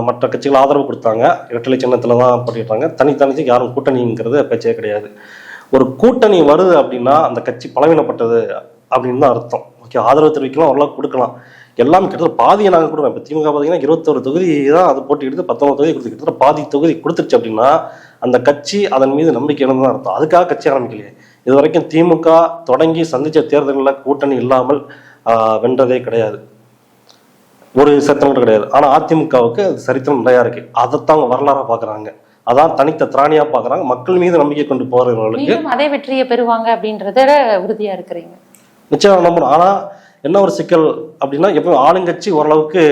மற்ற கட்சிகள் ஆதரவு கொடுத்தாங்க. இரட்டலை சின்னத்தில் தான் போட்டிட்டாங்க தனித்தனித்து யாரும் கூட்டணிங்கிறது பேச்சே கிடையாது. ஒரு கூட்டணி வருது அப்படின்னா அந்த கட்சி பலவீனப்பட்டது அப்படின்னு தான் அர்த்தம். ஓகே ஆதரவு தெரிவிக்கலாம் ஓரளவுக்கு கொடுக்கலாம். எல்லாமே கிட்டத்தட்ட பாதியை நாங்கள் கொடுக்குறோம். இப்போ திமுக பார்த்தீங்கன்னா இருபத்தொரு தொகுதி தான் அது போட்டி எடுத்து பத்தொன்பது தொகுதி கொடுத்து கிட்டத்தட்ட பாதி தொகுதி கொடுத்துருச்சு அப்படின்னா அந்த கட்சி அதன் மீது நம்பிக்கை தான் அர்த்தம். அதுக்காக கட்சி ஆரம்பிக்கலையே. இது வரைக்கும் திமுக தொடங்கி சந்திச்ச தேர்தல்களில் கூட்டணி இல்லாமல் வென்றதே கிடையாது. ஒரு சரித்திரம் கூட கிடையாது. ஆனா அதிமுகவுக்கு அது சரித்திரம் நிறையா இருக்கு. அதைத்தான் அவங்க வரலாறா பாக்குறாங்க. அதான் தனித்த திராணியா பாக்குறாங்க. மக்கள் மீது நம்பிக்கை கொண்டு போறவங்களுக்கு மீண்டும் அதே வெற்றியை பெறுவாங்க அப்படின்றத உறுதியா இருக்கிறீங்க. நிச்சயம் நம்பணும் ஆனா என்ன ஒரு சிக்கல் அப்படின்னா எப்பவும் ஆளுங்கட்சி ஓரளவுக்கு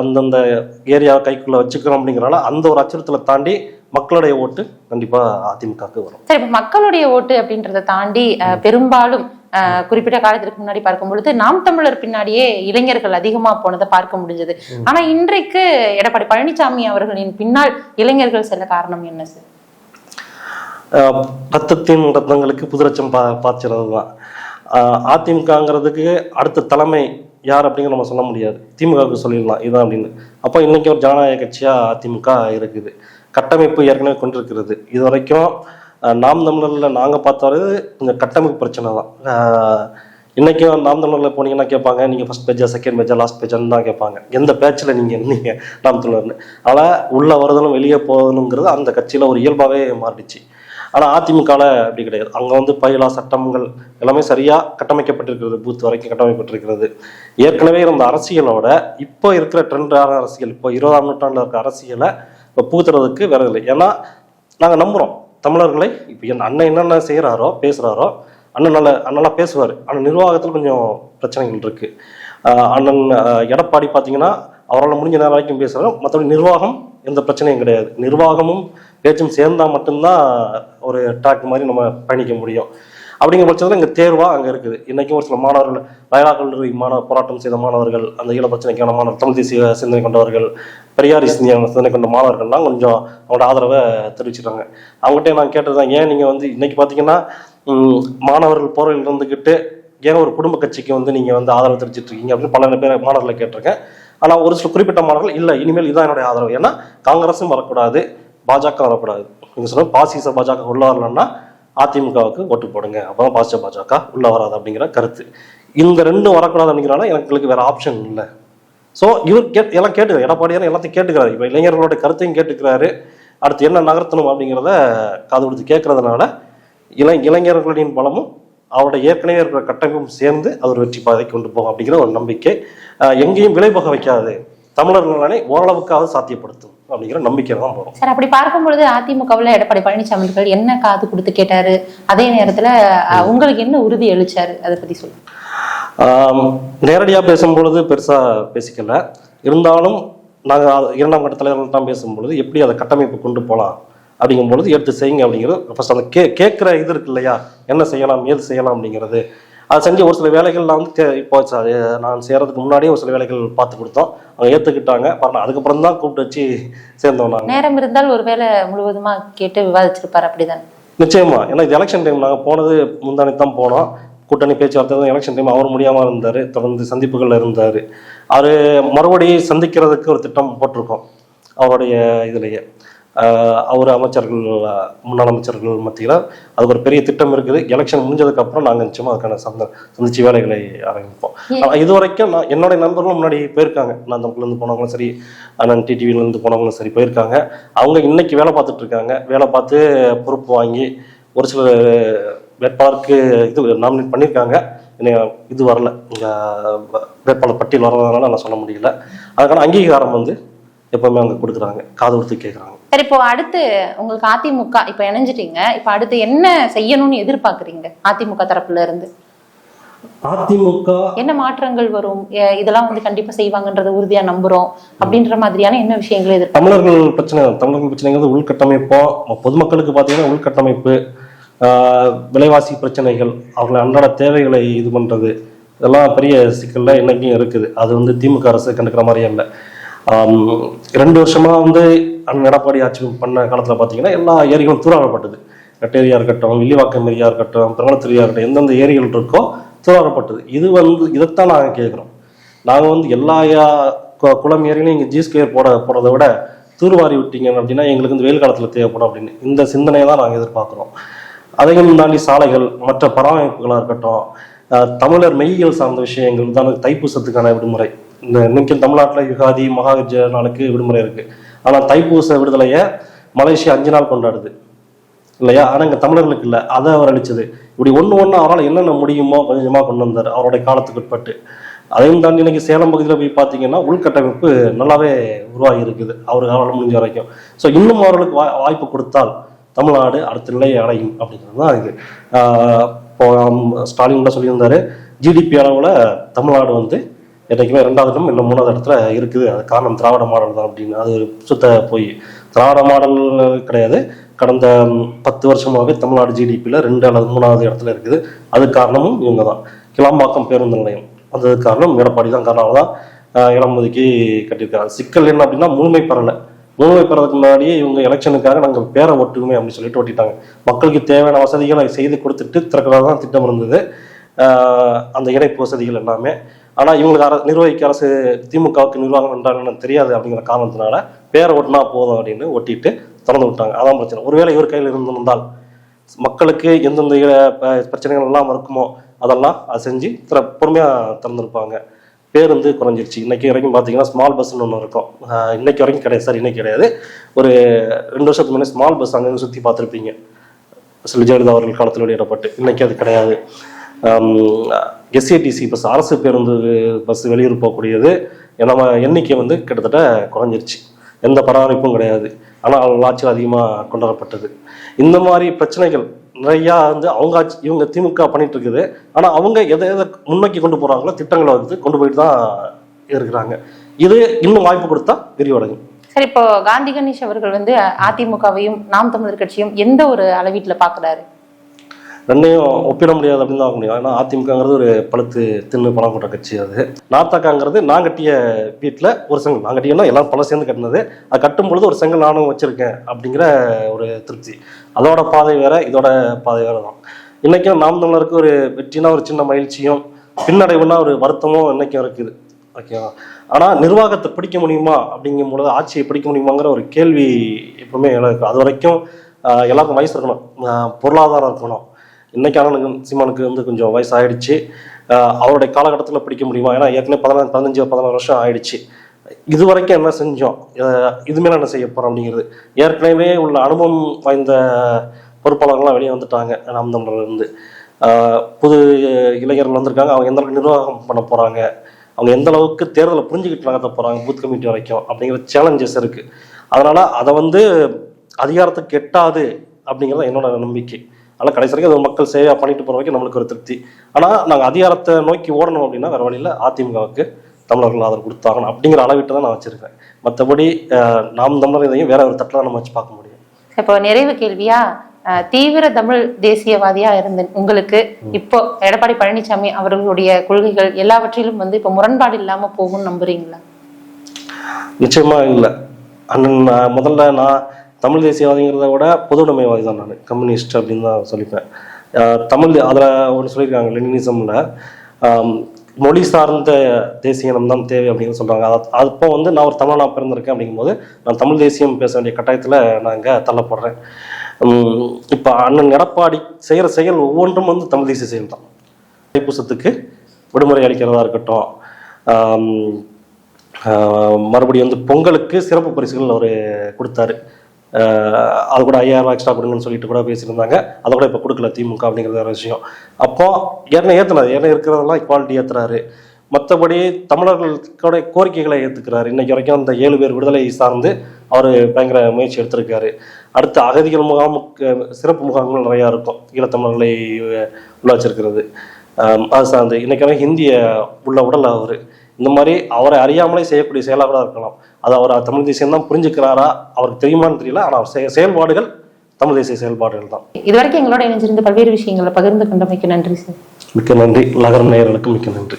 அந்தந்த ஏரியா கைக்குள்ள வச்சுக்கிறோம் அப்படிங்கிறனால அந்த ஒரு அச்சுறுத்தலை தாண்டி மக்களுடைய ஓட்டு கண்டிப்பா அதிமுகவுக்கு வரும். சரி இப்ப மக்களுடைய ஓட்டு அப்படின்றத தாண்டி பெரும்பாலும் குறிப்பிட்ட காலத்திற்கு முன்னாடி பார்க்கும் பொழுது நாம் தமிழர் பின்னாடியே இளைஞர்கள் அதிகமா போனதை பார்க்க முடிஞ்சது. ஆனா இன்றைக்கு எடப்பாடி பழனிசாமி அவர்களின் பின்னால் இளைஞர்கள் செல்ல காரணம் என்ன சார்? ஆஹ் ரத்தத்தின் ரத்தங்களுக்கு புதுரச்சம் பா பாய்ச்சறது தான் அதிமுகங்கிறதுக்கு அடுத்த தலைமை யார் அப்படிங்கிற நம்ம சொல்ல முடியாது. திமுகவுக்கு சொல்லிடலாம் இதான் அப்படின்னு. அப்போ இன்னைக்கு ஒரு ஜனநாயக கட்சியா அதிமுக இருக்குது. கட்டமைப்பு ஏற்கனவே கொண்டிருக்கிறது. இது வரைக்கும் நாம் தமிழரில் நாங்கள் பார்த்தாரு கொஞ்சம் கட்டமைப்பு பிரச்சனை தான். ஆஹ் இன்னைக்கும் நாம் தமிழரில் போனீங்கன்னா கேட்பாங்க நீங்கள் ஃபர்ஸ்ட் பேஜா செகண்ட் பேஜா லாஸ்ட் பேஜான்னு தான் கேட்பாங்க. எந்த பேச்சில் நீங்கள் இருந்தீங்க நாம் தமிழர்னு. அதனால் உள்ள வருதலும் வெளியே போகணுங்கிறது அந்த கட்சியில் ஒரு இயல்பாகவே மாறிடுச்சு. ஆனால் அதிமுகவில் அப்படி கிடையாது. அங்கே வந்து பயிலா சட்டங்கள் எல்லாமே சரியாக கட்டமைக்கப்பட்டிருக்கிறது பூத் வரைக்கும் கட்டமைக்கப்பட்டிருக்கிறது. ஏற்கனவே இருந்த அரசியலோட இப்போ இருக்கிற ட்ரெண்டான அரசியல் இப்போ இருபதாம் நூற்றாண்டில் இருக்க அரசியலை இப்போ புகுத்துறதுக்கு வேற இல்லை. ஏன்னா நாங்கள் நம்புகிறோம் தமிழர்களை இப்போ என் அண்ணன் என்னென்ன செய்கிறாரோ பேசுகிறாரோ அண்ணன் நல்ல அண்ணனா பேசுவார். ஆனால் நிர்வாகத்தில் கொஞ்சம் பிரச்சனைகள் இருக்குது அண்ணன் எடப்பாடி பார்த்தீங்கன்னா அவரால் முடிஞ்ச நேரம் வரைக்கும் பேசுகிறார் மற்றபடி நிர்வாகம் எந்த பிரச்சனையும் கிடையாது. நிர்வாகமும் பேச்சும் சேர்ந்தால் மட்டும்தான் ஒரு ட்ராக் மாதிரி நம்ம பயணிக்க முடியும். அப்படிங்கிற பட்சத்தில் இங்கே தேர்வாக அங்கே இருக்குது. இன்றைக்கும் ஒரு சில மாணவர்கள் வயலா கல்லூரி மாணவர் போராட்டம் செய்த மாணவர்கள் அந்த ஈழ பிரச்சனைக்கான மாணவர் தமிழ் தேசிய சிந்தனை கொண்டவர்கள் பெரியார் சிந்தனை சிந்தனை கொண்ட மாணவர்கள்லாம் கொஞ்சம் அவங்களோட ஆதரவை தெரிவிச்சிருக்காங்க. அவங்ககிட்ட நான் கேட்டதுதான் ஏன் நீங்கள் வந்து இன்னைக்கு பார்த்தீங்கன்னா மாணவர்கள் போரில் இருந்துக்கிட்டு ஏன் ஒரு குடும்ப கட்சிக்கு வந்து நீங்கள் வந்து ஆதரவு தெரிவிச்சிட்டு இருக்கீங்க அப்படின்னு பல பேர் மாணவர்களை கேட்டிருக்கேன். ஆனால் ஒரு சில குறிப்பிட்ட மாணவர்கள் இல்லை இனிமேல் இதுதான் என்னுடைய ஆதரவு. ஏன்னா காங்கிரஸும் வரக்கூடாது பாஜக வரக்கூடாது. நீங்கள் சொன்ன பாசிச பாஜக உள்ள வரலன்னா அதிமுகவுக்கு ஓட்டு போடுங்க. அப்பதான் பாசிச பாஜக உள்ள வராது அப்படிங்கிற கருத்து. இந்த ரெண்டும் வரக்கூடாது அப்படிங்கிறனால எங்களுக்கு வேற ஆப்ஷன் இல்லை. ஸோ இவர் கேட் எல்லாம் கேட்டு எடப்பாடியார் எல்லாத்தையும் கேட்டுக்கிறாரு. இப்போ இளைஞர்களோட கருத்தையும் கேட்டுக்கிறாரு. அடுத்து என்ன நகர்த்தணும் அப்படிங்கிறத காது கொடுத்து கேட்கறதுனால இளை இளைஞர்களின் பலமும் அவரோட ஏற்கனவே இருக்கிற கட்டமைப்பும் சேர்ந்து அவர் வெற்றி பாதை கொண்டு போகும் அப்படிங்கிற ஒரு நம்பிக்கை எங்கேயும் விலை போக வைக்காது. தமிழர்களானே ஓரளவுக்காவது சாத்தியப்படுத்தும். அப்படிங்கிற நம்பிக்கையில தான் போகிறோம் சார் அப்படி பார்க்கும் பொழுது அதிமுகவுல எடப்பாடி பழனிசாமி அவர்கள் என்ன காது கொடுத்து கேட்டாரு? அதே நேரத்துல உங்களுக்கு என்ன உறுதி அளிச்சாரு? அதை பத்தி சொல்லுங்க. நேரடியாக பேசும்பொழுது பெருசாக பேசிக்கல. இருந்தாலும் நாங்கள் இரண்டாம் கட்ட தலைவர்கள் தான் பேசும்பொழுது எப்படி அதை கட்டமைப்பு கொண்டு போகலாம் அப்படிங்கும் பொழுது எடுத்து செய்யுங்க அப்படிங்கிறது ஃபர்ஸ்ட் அந்த கே கேட்குற இது இருக்கு இல்லையா? என்ன செய்யலாம் ஏது செய்யலாம் அப்படிங்கிறது அதை செஞ்சு ஒரு சில வேலைகள்லாம் வந்து தே- இப்போ நான் செய்கிறதுக்கு முன்னாடியே ஒரு சில வேலைகள் பார்த்து கொடுத்தோம். அவங்க ஏற்றுக்கிட்டாங்க பரவாயில்ல அதுக்கப்புறம் தான் கூப்பிட்டு வச்சு சேர்ந்தோம் நாங்கள் நேரம் இருந்தால் ஒருவேளை முழுவதுமா கேட்டு விவாதிச்சிருப்பாரு அப்படிதான்? நிச்சயமா. ஏன்னா இது எலெக்ஷன் டைம் நாங்கள் போனது முந்தானி தான் போனோம். கூட்டணி பேச்சுவார்த்தை எலெக்ஷன் டைம் அவர் முடியாமல் இருந்தார். தொடர்ந்து சந்திப்புகளில் இருந்தார். அவர் மறுபடியும் சந்திக்கிறதுக்கு ஒரு திட்டம் போட்டிருக்கோம். அவருடைய இதுலேயே. அவர் அமைச்சர்கள் முன்னாள் அமைச்சர்கள் மத்தியில் அதுக்கு ஒரு பெரிய திட்டம் இருக்குது. எலெக்ஷன் முடிஞ்சதுக்கு அப்புறம் நாங்கள் நிச்சயமாக அதுக்கான சந்த சந்திச்சு வேலைகளை ஆரம்பிப்போம். இது வரைக்கும் நான் என்னுடைய நண்பர்களும் முன்னாடி போயிருக்காங்க. நான் இருந்து போனவங்களும் சரி அண்ணன் டிடிவிலேருந்து போனவங்களும் சரி போயிருக்காங்க. அவங்க இன்னைக்கு வேலை பார்த்துட்டு இருக்காங்க. வேலை பார்த்து பொறுப்பு வாங்கி ஒரு சில வேட்பாளருக்கு இது நாமினேட் பண்ணியிருக்காங்க. இது வரல. இங்க வேட்பாளர் பட்டியல் வர்றதுனால நான் சொல்ல முடியல. அதுக்கான அங்கீகாரம் வந்து எப்பவுமே அவங்க கொடுக்குறாங்க. காது கொடுத்து கேட்குறாங்க சரி இப்போ அடுத்து உங்களுக்கு அதிமுக இப்ப இணைஞ்சிட்டீங்க. இப்ப அடுத்து என்ன செய்யணும்னு எதிர்பார்க்கறீங்க அதிமுக தரப்புல இருந்து? அதிமுக என்ன மாற்றங்கள் வரும்? இதெல்லாம் வந்து கண்டிப்பா செய்வாங்கன்றத உறுதியா நம்புறோம். அப்படின்ற மாதிரியான என்ன விஷயங்களை எதிர்பார்க்க தமிழர்கள் பிரச்சனை தமிழர்கள் பிரச்சனைங்கிறது உள்கட்டமைப்போம் பொதுமக்களுக்கு பார்த்தீங்கன்னா உள்கட்டமைப்பு ஆஹ் விலைவாசி பிரச்சனைகள் அவர்களை அன்றாட தேவைகளை இது பண்ணுறது இதெல்லாம் பெரிய சிக்கல்ல இன்னைக்கும் இருக்குது. அது வந்து திமுக அரசு கண்டுக்கிற மாதிரியே இல்லை. ரெண்டு வருஷமாக வந்து அண்ணன் எடப்பாடி ஆட்சி பண்ண காலத்தில் பார்த்தீங்கன்னா எல்லா ஏரிகளும் தூராடப்பட்டது கட்டேரியா இருக்கட்டும் வில்லிவாக்கம் ஏரியா இருக்கட்டும் பெருமளத்திரியா இருக்கட்டும் எந்தெந்த ஏரிகள் இருக்கோ தூராடப்பட்டது இது வந்து இதைத்தான் நாங்கள் கேட்குறோம் நாங்கள் வந்து எல்லா யா- கு- குளம் ஏரியிலையும் இங்கே ஜிஸ்கேர் போட போடுறத விட தூர்வாரி விட்டீங்க அப்படின்னா எங்களுக்கு இந்த வெயில் காலத்தில் தேவைப்படும் அப்படின்னு. இந்த சிந்தனையை தான் நாங்கள் எதிர்பார்க்குறோம். அதையும் தாண்டி சாலைகள் மற்ற பராமரிப்புகளாக இருக்கட்டும் தமிழர் மெய்யியல் சார்ந்த விஷயங்கள் தான் தைப்பூசத்துக்கான விடுமுறை இந்த இன்னைக்கு தமிழ்நாட்டில் யுகாதி மகாவிஜய நாளுக்கு விடுமுறை இருக்கு. ஆனால் தைப்பூச விடுதலையை மலேசியா அஞ்சு நாள் கொண்டாடுது. இல்லையா? ஆனால் இங்கே தமிழர்களுக்கு இல்லை. அதை அவர் அளிச்சது இப்படி ஒன்று ஒன்று அவரால் என்னென்ன முடியுமோ கொஞ்சமாக கொண்டு வந்தார் அவருடைய காலத்துக்கு உட்பட்டு. அதையும் தாண்டி இன்னைக்கு சேலம் பகுதியில் போய் பார்த்தீங்கன்னா உள்கட்டமைப்பு நல்லாவே உருவாகி இருக்குது. அவருக்கு அவரால் முடிஞ்ச வரைக்கும். ஸோ இன்னும் அவர்களுக்கு வா வாய்ப்பு கொடுத்தால் தமிழ்நாடு அடுத்த நிலையை அடையும் அப்படிங்கிறது தான் இது. இப்போ ஸ்டாலின் கூட சொல்லியிருந்தாரு ஜிடிபி அளவில் தமிழ்நாடு வந்து என்றைக்குமே ரெண்டாவது இடம் இல்லை மூணாவது இடத்துல இருக்குது. அது காரணம் திராவிட மாடல் தான் அப்படின்னு. அது சுத்த போய். திராவிட மாடல் கிடையாது. கடந்த பத்து வருஷமாகவே தமிழ்நாடு ஜிடிபியில் ரெண்டு அல்லது மூணாவது இடத்துல இருக்குது. அது காரணமும் இவங்க தான். கிளாம்பாக்கம் பேருந்து நிலையம். அது காரணம் எடப்பாடி தான். காரணம் தான் ஆஹ், இடம் ஒதுக்கி கட்டியிருக்காங்க சிக்கல் என்ன அப்படின்னா முழுமை பெறலை. முழுமை பெறதுக்கு முன்னாடியே இவங்க எலெக்ஷனுக்காக நாங்கள் பேரை ஒட்டுமே அப்படின்னு சொல்லிட்டு ஒட்டிட்டாங்க. மக்களுக்கு தேவையான வசதிகளை செய்து கொடுத்துட்டு திறக்கிறதா தான் திட்டம் இருந்தது. அந்த இணைப்பு வசதிகள் எல்லாமே ஆனால் இவங்களுக்கு அரசு நிர்வகிக்க அரசு திமுகவுக்கு நிர்வாகம் என்றால் தெரியாது அப்படிங்கிற காரணத்தினால பேரை ஒட்டினா போதும் அப்படின்னு ஒட்டிட்டு திறந்து விட்டாங்க. அதான் பிரச்சனை. ஒருவேளை இவர் கையில் இருந்திருந்தால் மக்களுக்கு எந்தெந்த ப- பிரச்சனைகள் எல்லாம் இருக்குமோ அதெல்லாம் அது செஞ்சு திற பொறுமையாக திறந்துருப்பாங்க. பேருந்து குறைஞ்சிருச்சு. இன்னைக்கு வரைக்கும் பார்த்தீங்கன்னா ஸ்மால் பஸ்ன்னு ஒன்று இருக்கும். இன்னைக்கு வரைக்கும் கிடையாது. சார் இன்னைக்கு கிடையாது. ஒரு ரெண்டு வருஷத்துக்கு முன்னாடி ஸ்மால் பஸ் அங்கே சுற்றி பார்த்துருப்பீங்க. சில ஜெயலலிதா அவர்கள் காலத்தில் வெளியிடப்பட்டு இன்னைக்கு அது கிடையாது. எஸ்ஏடிசி பஸ் அரசு பேருந்து பஸ் வெளியூர் போகக்கூடியது நம்ம எண்ணிக்கை வந்து கிட்டத்தட்ட குறைஞ்சிருச்சு. எந்த பராமரிப்பும் கிடையாது. ஆனால் ஆட்சியில் அதிகமாக கொண்டாடப்பட்டது. இந்த மாதிரி பிரச்சனைகள் நிறையா வந்து அவங்க ஆட்சி இவங்க திமுக பண்ணிட்டு இருக்குது. ஆனால் அவங்க எதை எதை முன்னோக்கி கொண்டு போகிறாங்களோ திட்டங்களை வந்து கொண்டு போயிட்டு தான் இருக்கிறாங்க. இது இன்னும் வாய்ப்பு கொடுத்தா விரிவடையும். சரி இப்போ காந்தி கணேஷ் அவர்கள் வந்து அதிமுகவையும் நாம் தமிழர் கட்சியும் எந்த ஒரு அளவீட்டில் பார்க்குறாரு ரெண்டையும் ஒப்பிட முடியாது அப்படின்னு தான் முடியும். ஏன்னா அதிமுகங்கிறது ஒரு பழுத்து தின்னு பணம் கொண்ட கட்சி அது. நாத்தாக்காங்கிறது நான் கட்டிய வீட்டில் ஒரு செங்கல். நான் கட்டியன்னா எல்லாம் பல சேர்ந்து கட்டினது. அது கட்டும் பொழுது ஒரு செங்கல் நானும் வச்சிருக்கேன் அப்படிங்கிற ஒரு திருப்தி. அதோட பாதை வேற இதோட பாதை வேற தான். இன்றைக்கும் நாம் தமிழருக்கு ஒரு வெற்றினா ஒரு சின்ன மகிழ்ச்சியும் பின்னடைவுனா ஒரு வருத்தமும் இன்னைக்கும் இருக்குது. ஓகேவா ஆனால் நிர்வாகத்தை பிடிக்க முடியுமா அப்படிங்கும் பொழுது ஆட்சியை பிடிக்க முடியுமாங்கிற ஒரு கேள்வி எப்பவுமே எனக்கு அது வரைக்கும் எல்லாருக்கும் வயசு இருக்கணும். பொருளாதாரம் இருக்கணும். இன்னைக்கு அண்ணனுக்கு சீமானுக்கு வந்து கொஞ்சம் வயசு ஆயிடுச்சு அவருடைய காலகட்டத்தில் பிடிக்க முடியுமா? ஏன்னா ஏற்கனவே பதினாறு பதினஞ்சு பதினாறு வருஷம் ஆயிடுச்சு. இது வரைக்கும் என்ன செஞ்சோம்? இது இதுமேல என்ன செய்ய போறோம் அப்படிங்கிறது. ஏற்கனவே உள்ள அனுபவம் வாய்ந்த பொறுப்பாளர்கள்லாம் வெளியே வந்துட்டாங்க நாம் தமிழர்ல இருந்து புது இளைஞர்கள் வந்திருக்காங்க. அவங்க எந்த அளவுக்கு நிர்வாகம் பண்ண போறாங்க? அவங்க எந்த அளவுக்கு தேர்தலை புரிஞ்சுக்கிட்டு நடத்த போறாங்க பூத் கமிட்டி வரைக்கும்? அப்படிங்கிற சேலஞ்சஸ் இருக்கு. அதனால அதை வந்து அதிகாரத்துக்கு எட்டாது அப்படிங்கிறது என்னோட நம்பிக்கை. அதனால் கடைசி வரைக்கும் அது மக்கள் சேவையாக பண்ணிட்டு போகிற வரைக்கும் நம்மளுக்கு ஒரு திருப்தி. ஆனால் நாங்கள் அதிகாரத்தை நோக்கி ஓடணும் அப்படின்னா வேறு வழியில் அதிமுகவுக்கு தமிழர்கள் ஆதரவு கொடுத்தாகணும் அப்படிங்கிற அளவிட்டு தான் நான் வச்சிருக்கேன். மற்றபடி நாம் தமிழர் இதையும் வேற ஒரு தட்டில் நம்ம வச்சு பார்க்க முடியும். இப்போ நிறைவு கேள்வியா? தீவிர தமிழ் தேசியவாதியா இருந்த உங்களுக்கு இப்போ எடப்பாடி பழனிசாமி அவர்களுடைய கொள்கைகள் எல்லாவற்றிலும் வந்து இப்போ முரண்பாடு இல்லாம போகும்னு நம்புறீங்களா? நிச்சயமா இல்லை. அண்ணன் முதல்ல நான் தமிழ் தேசியவாதிங்கிறத விட பொதுவுடைமைவாதி தான் நான். கம்யூனிஸ்ட் அப்படின்னு தான் சொல்லிப்பேன். தமிழ் அதில் ஒன்று சொல்லியிருக்காங்க லெனினிசமில். மொழி சார்ந்த தேசிய இனம் தான் தேவை அப்படின்னு சொல்கிறாங்க அது அப்போ வந்து நான் ஒரு தமிழனா பிறந்திருக்கேன் அப்படிங்கும்போது நான் தமிழ் தேசியம் பேச வேண்டிய கட்டாயத்தில் நான் இங்கே தள்ளப்படுறேன். இப்போ அண்ணன் எடப்பாடி செய்கிற செயல் ஒவ்வொன்றும் வந்து தமிழ் தேசிய செயல் தான். தைப்பூசத்துக்கு விடுமுறை அளிக்கிறதா இருக்கட்டும். மறுபடியும் வந்து பொங்கலுக்கு சிறப்பு பரிசுகள் அவர் கொடுத்தாரு. அது கூட ஐயாயிரம் எக்ஸ்ட்ரா கொடுங்கன்னு சொல்லிட்டு கூட பேசியிருந்தாங்க. அதை கூட இப்போ கொடுக்கல திமுக அப்படிங்கிறது ஒரு விஷயம். அப்போ ஏற்கனவே ஏற்றினார் ஏன்னா இருக்கிறதெல்லாம் இக்வாலிட்டி ஏற்றுறாரு மற்றபடி தமிழர்களோட கோரிக்கைகளை ஏற்றுக்கிறார் இன்னைக்கு வரைக்கும் அந்த ஏழு பேர் விடுதலை சார்ந்து அவர் பயங்கர முயற்சி எடுத்திருக்காரு. அடுத்து அகதிகள் முகாமுக்கு சிறப்பு முகாம்கள் நிறையா இருக்கும். ஈழத்தமிழர்களை உள்ள வச்சிருக்கிறது அது சார்ந்து. இன்னைக்கு வரைக்கும் ஹிந்திய உள்ள உடல் அவர். இந்த மாதிரி அவரை அறியாமலே செய்யக்கூடிய செயலாக கூட இருக்கலாம். அது அவர் தமிழ் தேசியம் தான் புரிஞ்சுக்கிறாரா அவருக்கு தெரியுமான்னு தெரியல ஆனால் அவர் செய- செயல்பாடுகள் தமிழ் தேசிய செயல்பாடுகள் தான். இதுவரைக்கும் எங்களோட இணைஞ்சிருந்த பல்வேறு விஷயங்களை பகிர்ந்து கொண்டமைக்கு நன்றி சார். மிக்க நன்றி. நகரம் நேயர்களுக்கு மிக்க நன்றி.